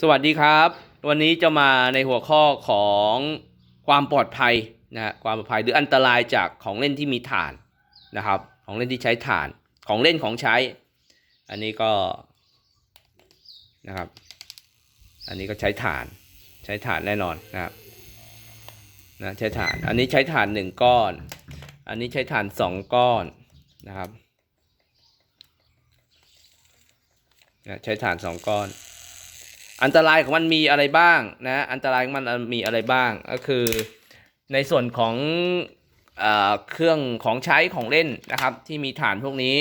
สวัสดีครับ วันนี้จะมาในหัวข้อของความปลอดภัยนะความปลอดภัยหรืออันตรายจากของเล่นที่มีฐานนะครับ ของเล่นที่ใช้ฐานของเล่นของใช้ อันนี้ก็นะครับ อันนี้ก็ใช้ฐานใช้ฐานแน่นอนนะครับนะใช้ฐาน อันนี้ใช้ฐานหนึ่งก้อน อันนี้ใช้ฐานสองก้อนนะครับนะใช้ฐานสองก้อน อันตรายของมันมีอะไรบ้างนะอันตรายของมันมีอะไรบ้างก็คือในส่วนของเอเครื่องของใช้ของเล่นนะครับ ที่มีฐานพวกนี้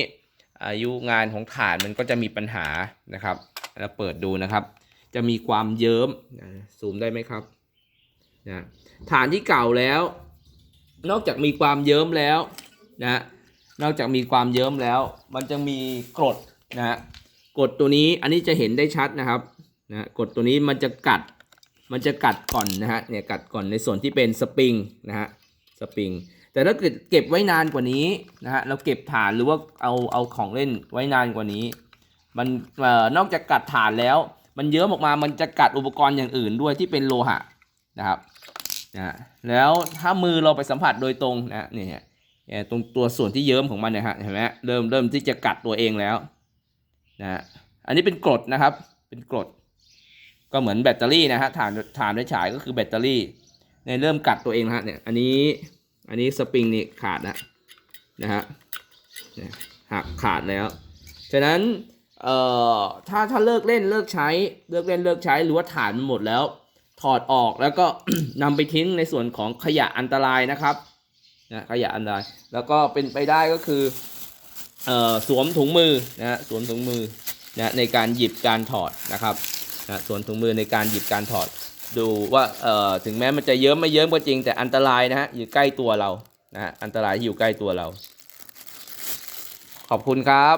อายุงานของฐานมันก็จะมีปัญหานะครับเราเปิดดูนะครับ จะมีความเยิ้มนะซูมได้ไหมครับนะฐานที่เก่าแล้ว นอกจากมีความเยิ้มแล้วนะนอกจากมีความเยิ้มแล้ว มันจะมีกรดนะฮะกรดตัวนี้อันนี้จะเห็นได้ชัดนะครับ นะกดตัวนี้มันจะกัดมันจะกัดก่อนนะฮะเนี่ยกัดก่อนในส่วนที่เป็นสปริงนะฮะสปริงแต่ถ้าเกิดเก็บไว้นานกว่านี้นะฮะเราเก็บฐานหรือว่าเอาเอาของเล่นไว้นานกว่านี้ มันเอ่อนอกจากกัดฐานแล้ว มันเยอะออกมามันจะกัดอุปกรณ์อย่างอื่นด้วยที่เป็นโลหะนะครับนะแล้วถ้ามือเราไปสัมผัสโดยตรงนะเนี่ยเนี่ยตรงตัวส่วนที่เยิ้มของมันนะฮะเห็นไหมเริ่มเริ่มที่จะกัดตัวเองแล้วนะฮะอันนี้เป็นกรดนะครับเป็นกรด ก็เหมือนแบตเตอรี่นะฮะฐานฐานไฟฉายก็คือแบตเตอรี่เนี่ยเริ่มกัดตัวเองแล้วฮะเนี่ยอันนี้อันนี้สปริงนี่ขาดแล้วนะฮะหักขาดแล้วฉะนั้นเอ่อถ้าถ้าเลิกเล่นเลิกใช้เลิกเล่นเลิกใช้หรือว่าฐานมันหมดแล้ว ถอดออกแล้วก็นำไปทิ้งในส่วนของขยะอันตรายนะครับนะขยะอันตรายแล้วก็เป็นไปได้ก็คือเอ่อสวมถุงมือนะฮะสวมถุงมือนะในการหยิบการถอดนะครับ นะส่วนถุงมือในการหยิบการถอด ดูว่าเอ่อถึงแม้มันจะเยิ้มไม่เยิ้มก็จริง แต่อันตรายนะฮะอยู่ใกล้ตัวเรานะอันตรายอยู่ใกล้ตัวเรา ขอบคุณครับ